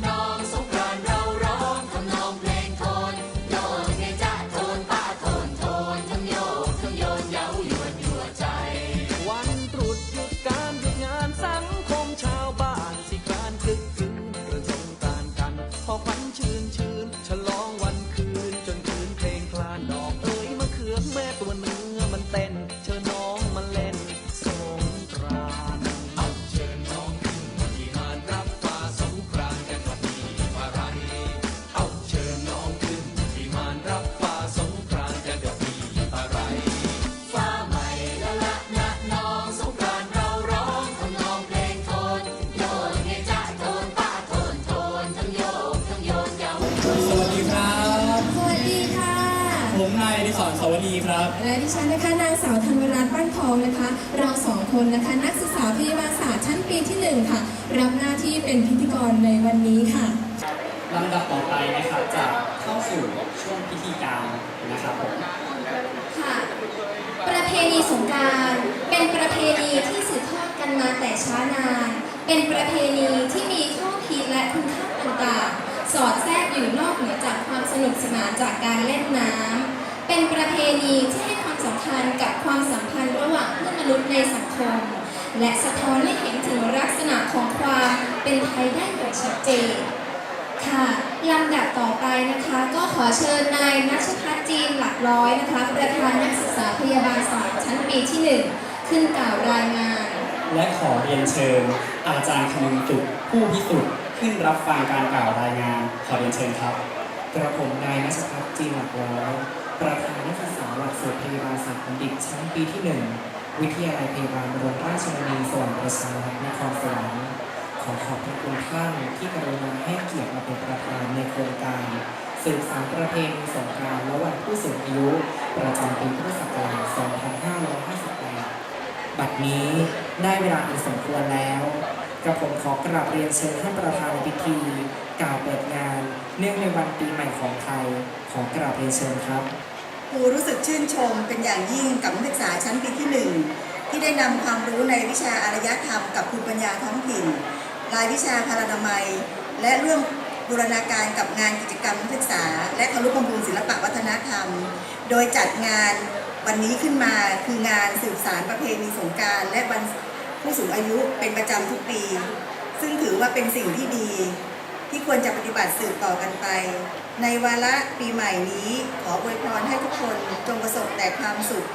no. ผมนายอดิศรสวนีครับ และดิฉันนะคะนางสาวธันวรัตน์บ้านทองนะคะ เราสองคนนะคะ นักศึกษาพยาบาลศาสตร์ชั้นปีที่หนึ่งค่ะ รับหน้าที่เป็นพิธีกรในวันนี้ค่ะลำดับต่อไปนะครับจะเข้าสู่ช่วงพิธีการนะครับผมค่ะ ประเพณีสงกรารเป็นประเพณีที่สืบทอดกันมาแต่ช้านาน เป็นประเพณีที่มีข้อคิดและคุณค่าต่างๆสอดแทรกอยู่นอกเหนือจากความสนุกสนานจากการเล่นน้ำ เป็นประเพณีที่ให้ความสำคัญกับความสัมพันธ์ระหว่างเพื่อนมนุษย์ในสังคม และสะท้อนให้เห็นถึงลักษณะของความเป็นไทยได้อย่างชัดเจนค่ะลำดับต่อไปนะคะ ก็ขอเชิญนายนัชพัฒน์จีนหลักร้อยนะคะ ประธานนักศึกษาพยาบาลศาสตร์ชั้นปีที่ 1 ขึ้นกล่าวรายงาน และขอเรียนเชิญ อาจารย์คนึงตุกผู้พิสุทธิ์ขึ้นรับฟังการกล่าวรายงาน ขอเรียนเชิญครับ กระผมนายนัชพัฒน์จีนหลักร้อย ประธานนักศึกษาหลักสูตรพยาบาลศาสตร์บัณฑิตชั้นปีที่หนึ่งวิทยาลัยพยาบาลบรมราชชนนีสวรรค์ประชารัฐนครสวรรค์ขอขอบพระคุณท่านที่กรุณาให้เกียรติมาเป็นประธานในโครงการสืบสานประเพณีสงกรานต์และวันผู้สูงอายุประจำปีพุทธศักราช 2558 บัดนี้ได้เวลาอันสมควรแล้ว กระผมขอกราบเรียนเชิญท่านประธานพิธี กล่าวเปิดงาน เนื่องในวันปีใหม่ของไทย ขอกราบเรียนเชิญครับครูรู้สึกชื่นชมเป็นอย่างยิ่งกับนักศึกษาชั้นปีที่หนึ่งที่ได้นำความรู้ในวิชาอารยธรรมกับภูมิปัญญาท้องถิ่น รายวิชาพารานามัย และร่วมบูรณาการกับงานกิจกรรมนักศึกษา และคารุบำรุงศิลปะวัฒนธรรม โดยจัดงานวันนี้ขึ้นมาคืองานสืบสารประเพณีสงการและวัน ผู้สูงอายุเป็นประจำทุกปี ซึ่งถือว่าเป็นสิ่งที่ดี ที่ควรจะปฏิบัติสืบต่อกันไป ในวาระปีใหม่นี้ ขออวยพรให้ทุกคนจงประสบแต่ความสุข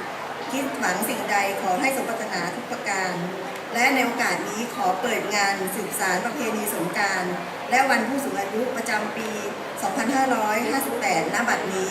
คิดหวังสิ่งใดขอให้สมปรารถนาทุกประการ และในโอกาสนี้ขอเปิดงานสืบสารประเพณีสงการและวันผู้สูงอายุประจำปี 2558 ณ บัดนี้